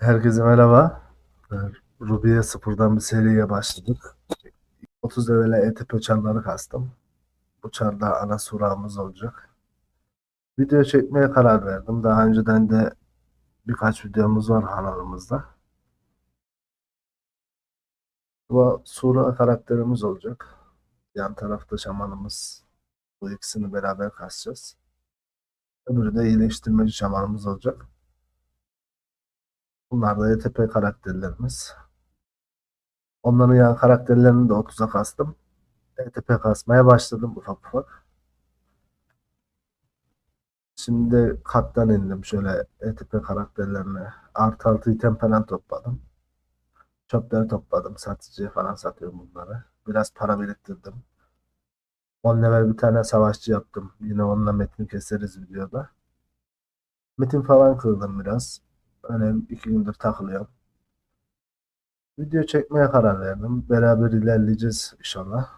Herkese merhaba. Ee, Ruby'ye sıfırdan bir seriye başladık. 30 levele ETP çarları kastım. Bu çarda ana suramız olacak. Video çekmeye karar verdim. Daha önceden de birkaç videomuz var kanalımızda. Bu sura karakterimiz olacak. Yan tarafta şamanımız. Bu ikisini beraber kasacağız. Öbürü de iyileştirmeci şamanımız olacak. Bunlar da ETP karakterlerimiz. Onların yan karakterlerini de 30'a kastım. ETP kasmaya başladım ufak ufak. Şimdi kattan indim şöyle ETP karakterlerine. Artı altı item falan topladım. Çöpleri topladım. Satıcıya falan satıyorum bunları. Biraz para biriktirdim. 10 level bir tane savaşçı yaptım. Yine onunla metin keseriz videoda. Metin falan kırdım biraz. Öyle iki gündür takılıyorum. Video çekmeye karar verdim. Beraber ilerleyeceğiz inşallah.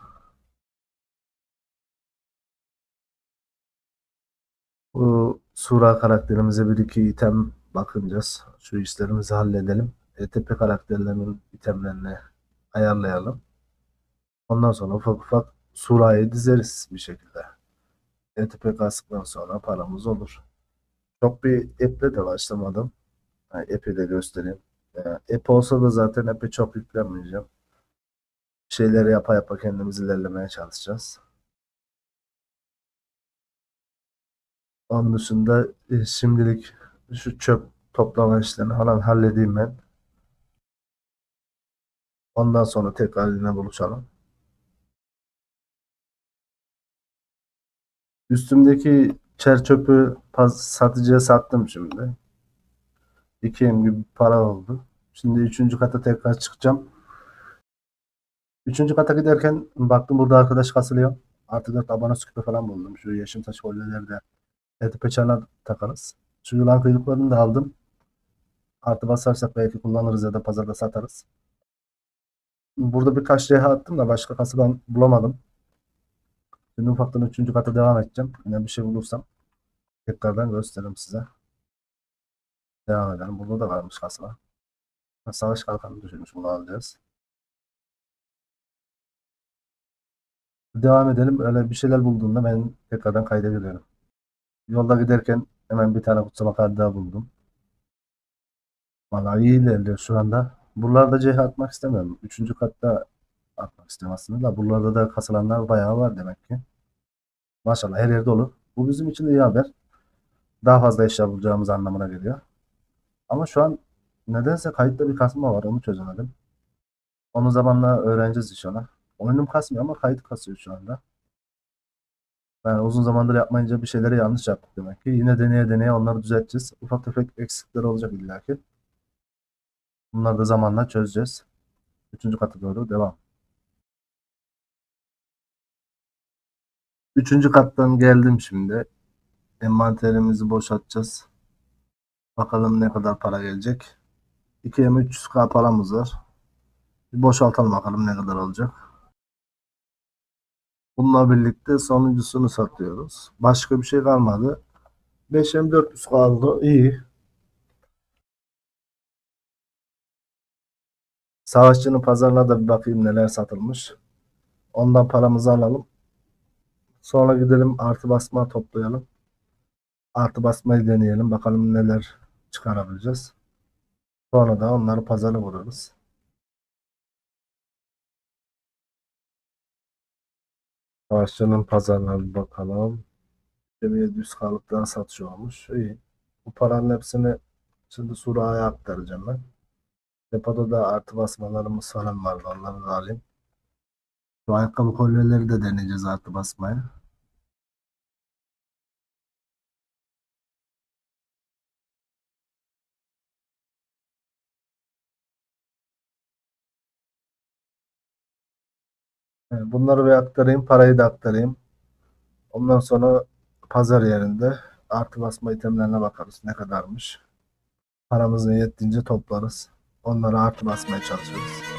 Bu Sura karakterimize bir iki item bakınacağız. Şu işlerimizi halledelim. ETP karakterlerinin itemlerini ayarlayalım. Ondan sonra ufak ufak Sura'yı dizeriz bir şekilde. ETP kastıktan sonra paramız olur. Çok bir app'le de başlamadım. Yani app'i de göstereyim. Yani olsa da zaten app'e çok yüklenmeyeceğim. Şeyleri yapa yapa kendimiz ilerlemeye çalışacağız. Onun dışında e, şimdilik şu çöp toplama işlerini falan halledeyim ben. Ondan sonra tekrar yine buluşalım. Üstümdeki çer çöpü satıcıya sattım şimdi. İki em gibi para oldu. Şimdi üçüncü kata tekrar çıkacağım. Üçüncü kata giderken baktım burada arkadaş kasılıyor. Artı dört abone küpe falan buldum. Şu yaşım taş kolyeleri de ETP çarlar takarız. Şu yılan kıyrıklarını da aldım. Artı basarsak belki kullanırız ya da pazarda satarız. Burada birkaç reha attım da başka kasıdan bulamadım. Şimdi ufaktan üçüncü kata devam edeceğim. Yine bir şey bulursam tekrardan gösteririm size. Devam edelim. Burada da varmış kasma. Savaş kalkanı düşürmüş. Bunu alacağız. Devam edelim. Öyle bir şeyler bulduğumda ben tekrardan kayda giriyorum. Yolda giderken hemen bir tane kutsama kartı daha buldum. Vallahi iyi ilerliyor şu anda. Buralarda CH atmak istemiyorum. Üçüncü katta atmak istiyorum aslında da. Buralarda da kasılanlar bayağı var demek ki. Maşallah her yerde olur. Bu bizim için iyi haber. Daha fazla eşya bulacağımız anlamına geliyor. Ama şu an nedense kayıtta bir kasma var. Onu çözemedim. Onu zamanla öğreneceğiz inşallah. Oyunum kasmıyor ama kayıt kasıyor şu anda. Ben uzun zamandır yapmayınca bir şeyleri yanlış yaptık demek ki. Yine deneye deneye onları düzelteceğiz. Ufak tefek eksikler olacak illaki. Bunları da zamanla çözeceğiz. Üçüncü kata doğru devam. Üçüncü kattan geldim şimdi. Envanterimizi boşaltacağız. Bakalım ne kadar para gelecek. 2 M 300k paramız var. Bir boşaltalım bakalım ne kadar olacak. Bununla birlikte sonuncusunu satıyoruz. Başka bir şey kalmadı. 5 M 400 kaldı. İyi. Savaşçının pazarına da bir bakayım neler satılmış. Ondan paramızı alalım. Sonra gidelim artı basma toplayalım. Artı basmayı deneyelim. Bakalım neler çıkarabileceğiz. Sonra da onları pazara vururuz. Savaşçının bir bakalım. 700 kalıptan satış olmuş. İyi. Bu paranın hepsini şimdi Sura'ya aktaracağım ben. Depoda da artı basmalarımız falan vardı. Onları da alayım. Şu ayakkabı kolyeleri de deneyeceğiz artı basmaya. Bunları bir aktarayım. Parayı da aktarayım. Ondan sonra pazar yerinde artı basma itemlerine bakarız. Ne kadarmış. Paramızın yettiğince toplarız. Onları artı basmaya çalışıyoruz.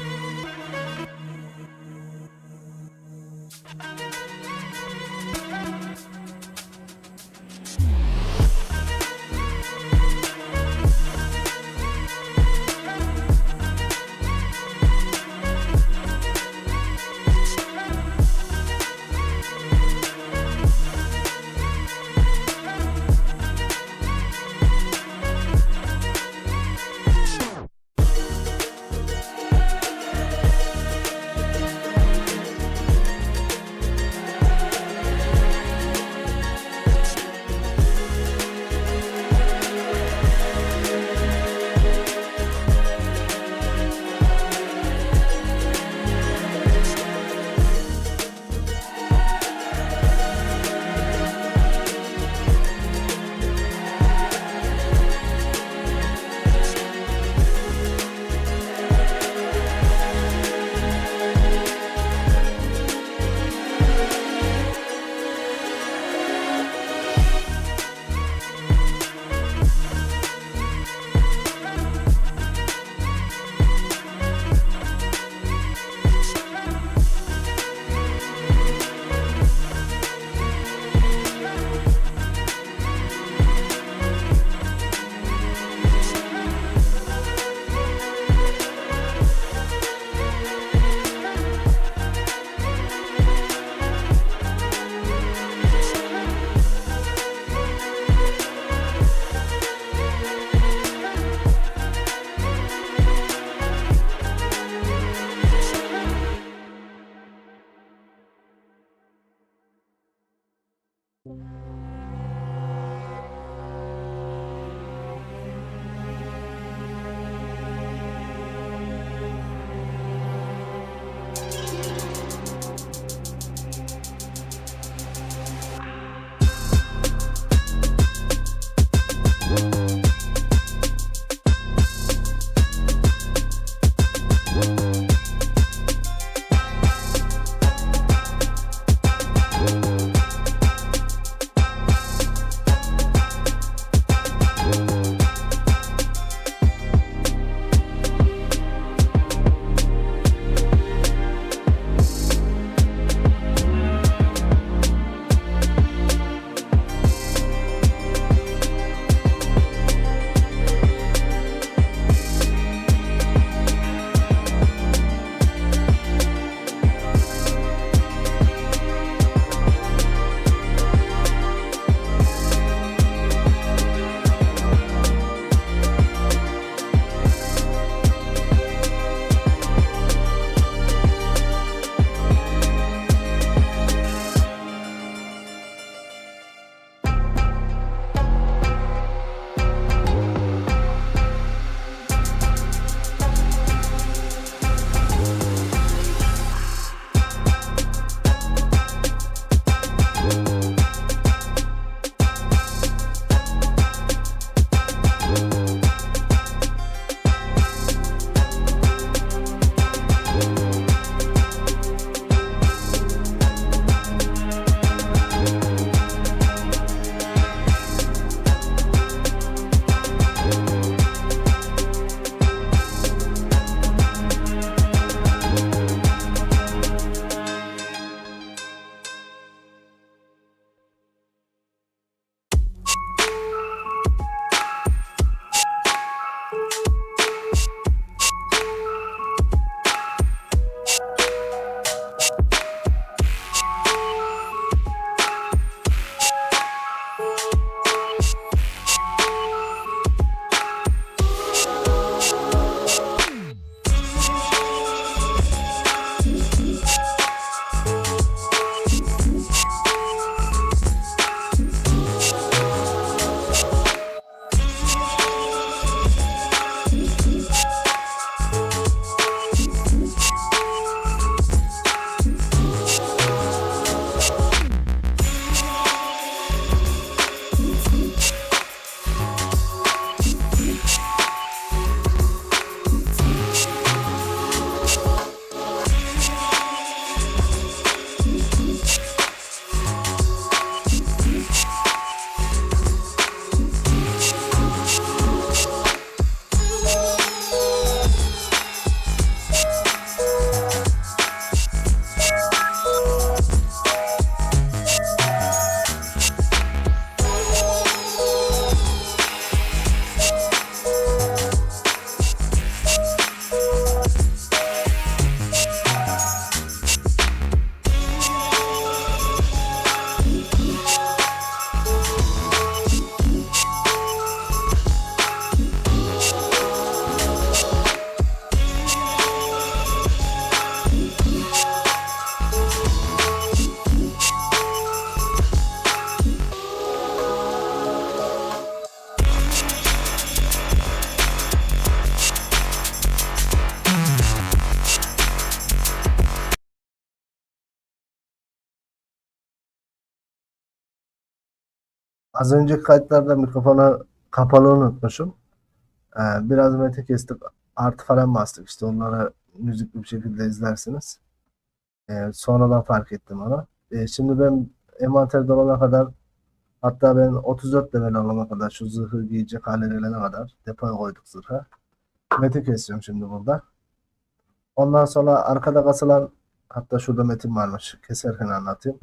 Az önceki kayıtlarda mikrofonu kapalı unutmuşum. Ee, biraz mete kestik. Artı falan bastık. İşte onları müzikli bir şekilde izlersiniz. Ee, sonradan fark ettim onu. Ee, şimdi ben envanter dolana kadar hatta ben 34 level alana kadar şu zırhı giyecek hale gelene kadar depoya koyduk zırhı. Mete kesiyorum şimdi burada. Ondan sonra arkada kasılan hatta şurada metin varmış. Keserken anlatayım.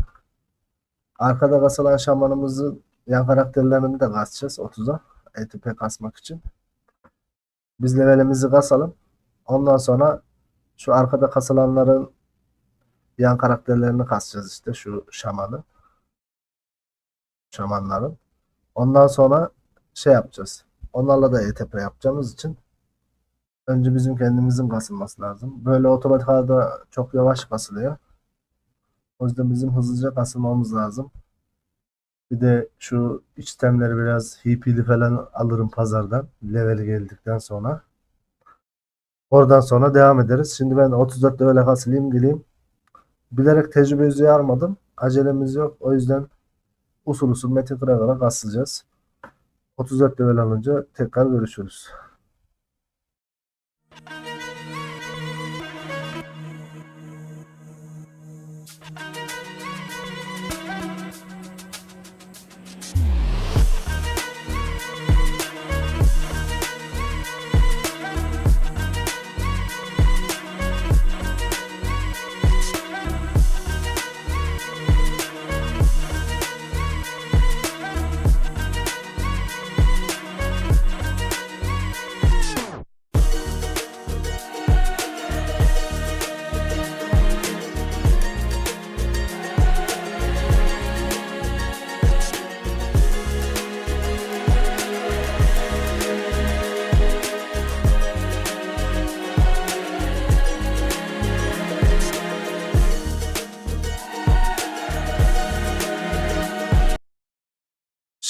Arkada kasılan şamanımızın yan karakterlerini de kasacağız 30'a. ETP kasmak için. Biz levelimizi kasalım. Ondan sonra şu arkada kasılanların yan karakterlerini kasacağız işte şu şamanı. Şamanların. Ondan sonra şey yapacağız. Onlarla da ETP yapacağımız için önce bizim kendimizin kasılması lazım. Böyle otomatik halde çok yavaş kasılıyor. O yüzden bizim hızlıca kasılmamız lazım. Bir de şu içtemleri biraz HP'li falan alırım pazardan. Leveli geldikten sonra. Oradan sonra devam ederiz. Şimdi ben 34 levele kasılayım geleyim. Bilerek tecrübe yüzüğü almadım. Acelemiz yok. O yüzden usul usul metin kıra kasılacağız. 34 level alınca tekrar görüşürüz.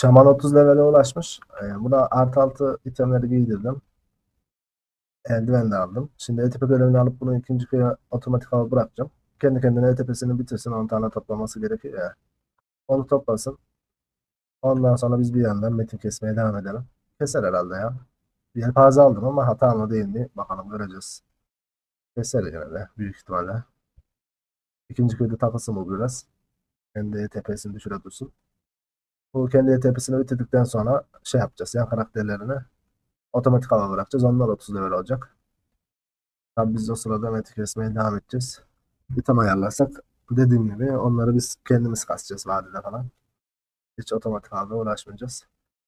Şaman 30 levele ulaşmış. Ee, buna artı altı itemleri giydirdim. Eldiven de aldım. Şimdi ETP görevini alıp bunu ikinci köye otomatik hava bırakacağım. Kendi kendine ETP'sini bitirsin. 10 tane toplaması gerekiyor ya. Onu toplasın. Ondan sonra biz bir yandan metin kesmeye devam edelim. Keser herhalde ya. Bir yelpaze aldım ama hata mı değil mi? Bakalım göreceğiz. Keser yine de büyük ihtimalle. İkinci köyde takılsın bu biraz. Kendi ETP'sini düşüre dursun. Bu kendi ETP'sini bitirdikten sonra şey yapacağız. Yan karakterlerini otomatik hava bırakacağız. Onlar 30 level olacak. Tabi biz o sırada metin kesmeye devam edeceğiz. Bir tam ayarlarsak dediğim gibi onları biz kendimiz kasacağız vadide falan. Hiç otomatik hava uğraşmayacağız.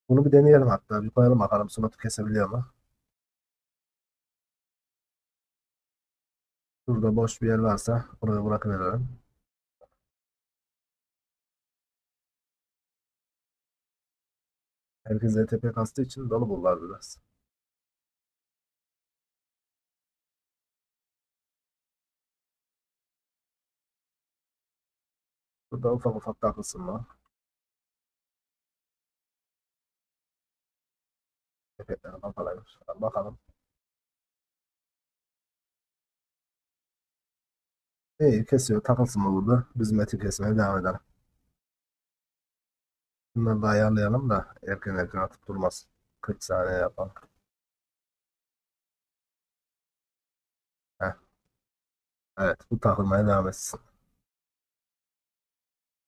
Bunu bir deneyelim hatta. Bir koyalım bakalım slotu kesebiliyor mu? Şurada boş bir yer varsa oraya bırakıverelim. Herkes ETP kastığı için dolu bunlar biraz. Burada ufak ufak takılsın mı? Efektleri kapalaymış. Bakalım. İyi kesiyor. Takılsın mı burada? Biz metin kesmeye devam edelim. Bunları da ayarlayalım da erken erken atıp durmaz. 40 saniye yapalım. Heh. Evet bu takılmaya devam etsin.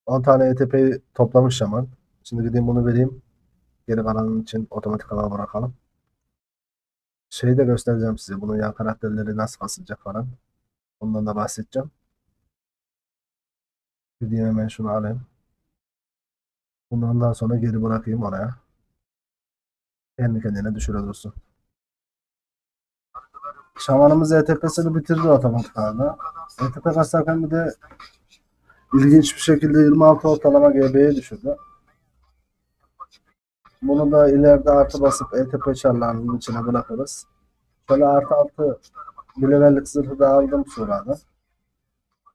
10 tane ETP'yi toplamış Şaman. Şimdi gideyim bunu vereyim. Geri kalanın için otomatik hava bırakalım. Şeyi de göstereceğim size. Bunun yan karakterleri nasıl kasılacak falan. Ondan da bahsedeceğim. Gideyim hemen şunu alayım. Bundan sonra geri bırakayım oraya. Kendi kendine düşüre dursun. Şamanımız ETP'sini bitirdi otomatik halde. ETP kasarken bir de ilginç bir şekilde 26 ortalama GB'ye düşürdü. Bunu da ileride artı basıp ETP çarlarının içine bırakırız. Şöyle artı altı bir levellik zırhı da aldım sırada.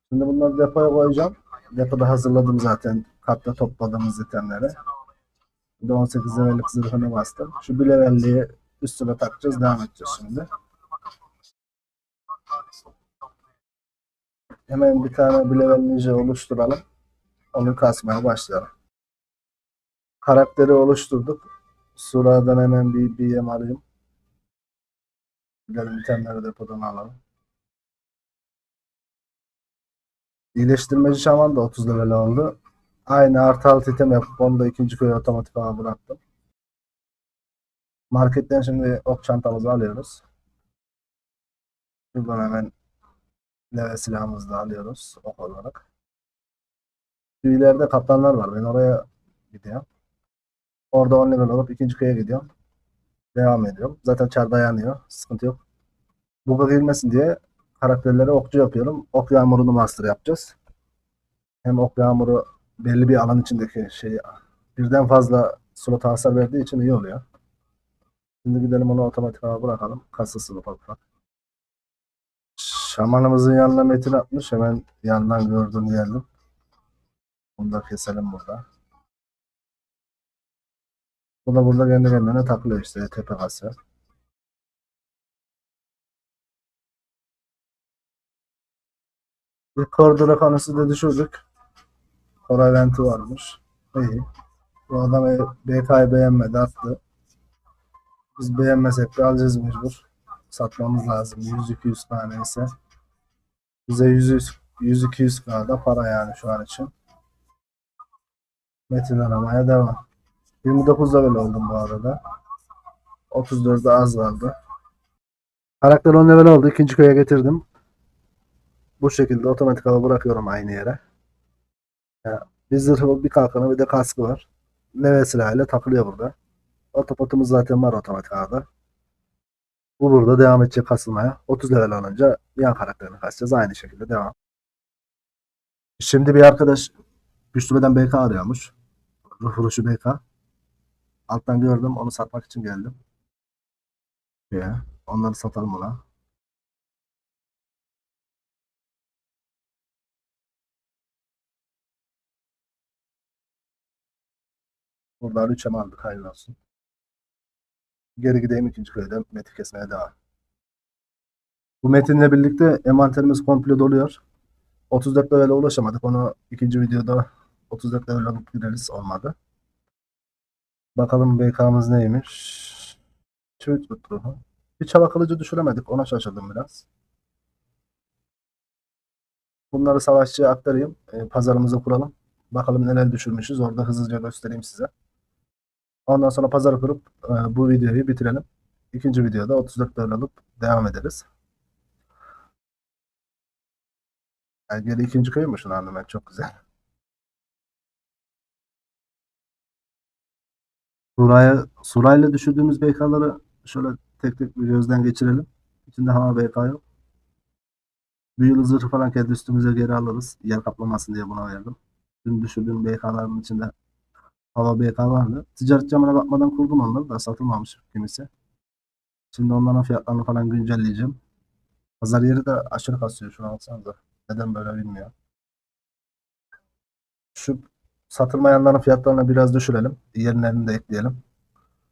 Şimdi bunları depoya koyacağım. Depoda hazırladım zaten katta topladığımız itemleri. Bir de 18 levellik zırhını bastım. Şu bir levelliği üstüne takacağız. Devam edeceğiz şimdi. Hemen bir tane bir level ninja oluşturalım. Onu kasmaya başlayalım. Karakteri oluşturduk. Sura'dan hemen bir BM alayım. Gidelim itemleri depodan alalım. İyileştirmeci şaman da 30 level oldu. Aynı artı altı item yapıp onu da ikinci köye otomatik olarak bıraktım. Marketten şimdi ok çantamızı alıyoruz. Buradan hemen level silahımızı da alıyoruz ok olarak. Şu ileride kaplanlar var. Ben oraya gidiyorum. Orada 10 level olup ikinci köye gidiyorum. Devam ediyorum. Zaten çar dayanıyor. Sıkıntı yok. Bug'a girmesin diye karakterlere okçu yapıyorum. Ok yağmurunu master yapacağız. Hem ok yağmuru belli bir alan içindeki şeyi birden fazla slot hasar verdiği için iyi oluyor. Şimdi gidelim onu otomatik olarak bırakalım. Kasasını ufak ufak. Şamanımızın yanına metin atmış. Hemen yandan gördüm geldim. Bunu da keselim burada. Bu da burada kendi kendine takılıyor işte tepe kası. Bir kordura konusu da düşürdük. Kora eventi varmış. İyi. Bu adam e- BK'yı beğenmedi attı. Biz beğenmesek de alacağız mecbur. Satmamız lazım. 100-200 tane ise. Bize 100-200 kadar para yani şu an için. Metin aramaya devam. 29'da böyle oldum bu arada. 34'de az vardı. Karakter 10 level oldu. İkinci köye getirdim. Bu şekilde otomatik hava bırakıyorum aynı yere. Ya, bir zırhı, bir kalkanı, bir de kaskı var. Level silahıyla takılıyor burada. Otopotumuz zaten var otomatik havada. Bu burada devam edecek kasılmaya. 30 level alınca yan karakterini kasacağız. Aynı şekilde devam. Şimdi bir arkadaş güçlübeden BK arıyormuş. Ruh vuruşu BK. Alttan gördüm. Onu satmak için geldim. Ya, onları satalım ona. Buradan 3 em aldık. Hayırlı olsun. Geri gideyim ikinci köyde. Metin kesmeye devam. Bu metinle birlikte envanterimiz komple doluyor. 34 level'e ulaşamadık. Onu ikinci videoda 34 level alıp gireriz. Olmadı. Bakalım BK'mız neymiş? Çivit tuttu. Bir çava kılıcı düşüremedik. Ona şaşırdım biraz. Bunları savaşçıya aktarayım. E, pazarımızı kuralım. Bakalım neler düşürmüşüz. Orada hızlıca göstereyim size. Ondan sonra pazarı kurup e, bu videoyu bitirelim. İkinci videoda 34 level alıp devam ederiz. Yani geri ikinci köymüş anladım ben. Çok güzel. Suraya, Surayla düşürdüğümüz BK'ları şöyle tek tek bir gözden geçirelim. İçinde hava BK yok. Büyülü zırhı falan kendi üstümüze geri alırız. Yer kaplamasın diye buna verdim. Dün düşürdüğüm BK'ların içinde hava BK vardı. Ticaret camına bakmadan kurdum onları da satılmamış kimisi. Şimdi onların fiyatlarını falan güncelleyeceğim. Pazar yeri de aşırı kasıyor şu an baksanıza. Neden böyle bilmiyorum. Şu satılmayanların fiyatlarını biraz düşürelim. Yerlerini de ekleyelim.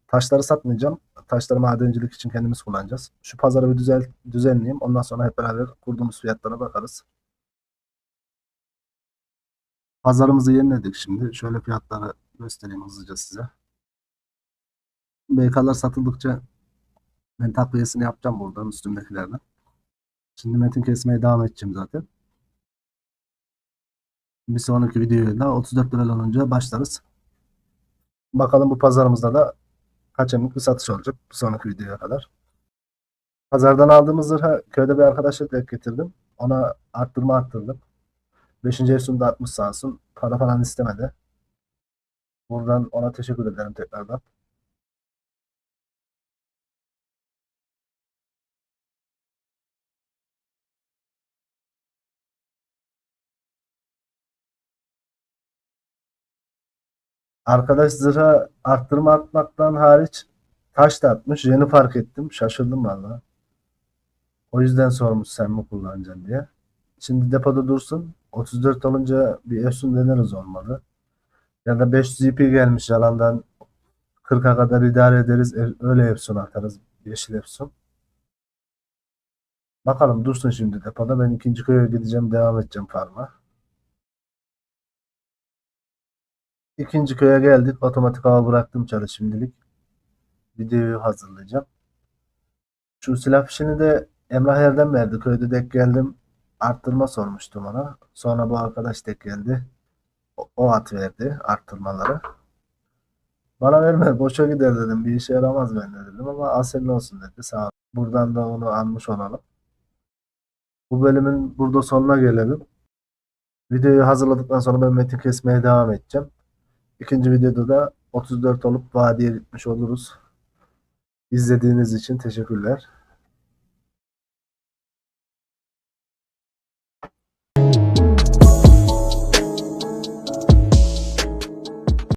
Taşları satmayacağım. Taşları madencilik için kendimiz kullanacağız. Şu pazarı bir düzel, düzenleyeyim. Ondan sonra hep beraber kurduğumuz fiyatlara bakarız. Pazarımızı yeniledik şimdi. Şöyle fiyatları göstereyim hızlıca size. BK'lar satıldıkça ben takviyesini yapacağım buradan üstümdekilerden. Şimdi metin kesmeye devam edeceğim zaten. Bir sonraki videoyla 34 lira olunca başlarız. Bakalım bu pazarımızda da kaç emlik bir satış olacak bir sonraki videoya kadar. Pazardan aldığımız zırha köyde bir arkadaşla denk getirdim. Ona arttırma arttırdım. 5. Efsun'da 60 sağ olsun. Para falan istemedi. Buradan ona teşekkür ederim tekrardan. Arkadaş zırha arttırma atmaktan hariç taş da atmış. Yeni fark ettim. Şaşırdım valla. O yüzden sormuş sen mi kullanacaksın diye. Şimdi depoda dursun. 34 olunca bir Efsun deneriz olmalı. Ya da 500 EP gelmiş yalandan 40'a kadar idare ederiz. E- Öyle Efsun atarız. Yeşil Efsun. Bakalım dursun şimdi depoda. Ben ikinci köye gideceğim. Devam edeceğim farma. İkinci köye geldik. Otomatik hava bıraktım çalı şimdilik. Videoyu hazırlayacağım. Şu silah fişini de Emrah Erdem verdi. Köyde denk geldim. Arttırma sormuştum ona. Sonra bu arkadaş denk geldi. O, at verdi arttırmaları. Bana verme boşa gider dedim. Bir işe yaramaz bende dedim ama asenin olsun dedi. Sağ ol. Buradan da onu almış olalım. Bu bölümün burada sonuna gelelim. Videoyu hazırladıktan sonra ben metin kesmeye devam edeceğim. İkinci videoda da 34 olup vadiye gitmiş oluruz. İzlediğiniz için teşekkürler.